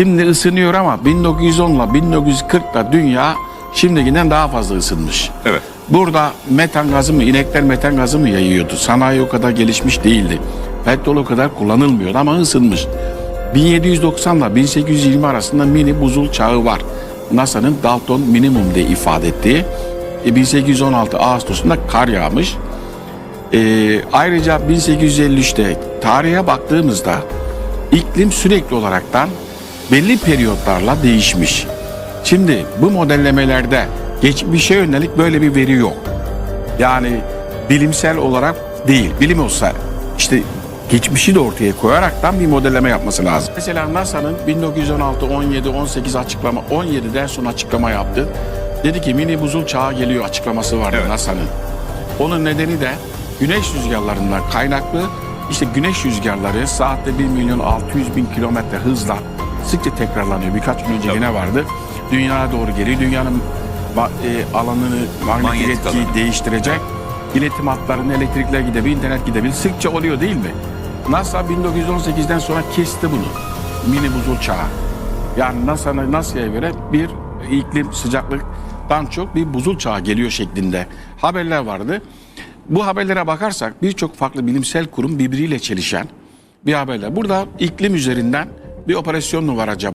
Şimdi ısınıyor ama 1910 ile 1940 ile dünya şimdikinden daha fazla ısınmış. Evet. Burada metan gazı mı, inekler metan gazı mı yayıyordu? Sanayi o kadar gelişmiş değildi. Petrol o kadar kullanılmıyordu ama ısınmış. 1790 ile 1820 arasında mini buzul çağı var. NASA'nın Dalton minimum diye ifade ettiği. E, 1816 Ağustos'unda kar yağmış. E, ayrıca 1853'te tarihe baktığımızda iklim sürekli olaraktan belli periyotlarla değişmiş. Şimdi bu modellemelerde geçmişe yönelik böyle bir veri yok. Yani bilimsel olarak değil. Bilim olsa işte geçmişi de ortaya koyaraktan bir modelleme yapması lazım. Mesela NASA'nın 1916, 17, 18 açıklama, 17'den sonra açıklama yaptı. Dedi ki mini buzul çağı geliyor açıklaması vardı Evet. NASA'nın. Onun nedeni de güneş rüzgarlarından kaynaklı. İşte güneş rüzgarları saatte 1 milyon 600 bin kilometre hızla sıkça tekrarlanıyor. Birkaç gün önce yine vardı. Dünyaya doğru geliyor. Dünyanın e, alanını, magnetik Manyetik etkiyi alanı. değiştirecek. İletim hatlarının elektrikler gidebilir, internet gidebilir. Sıkça oluyor değil mi? NASA 1918'den sonra kesti bunu. Mini buzul çağı. Yani NASA'ya göre bir iklim sıcaklıktan çok bir buzul çağı geliyor şeklinde haberler vardı. Bu haberlere bakarsak birçok farklı bilimsel kurum birbiriyle çelişen bir haberler. Burada iklim üzerinden bir operasyon mu var acaba?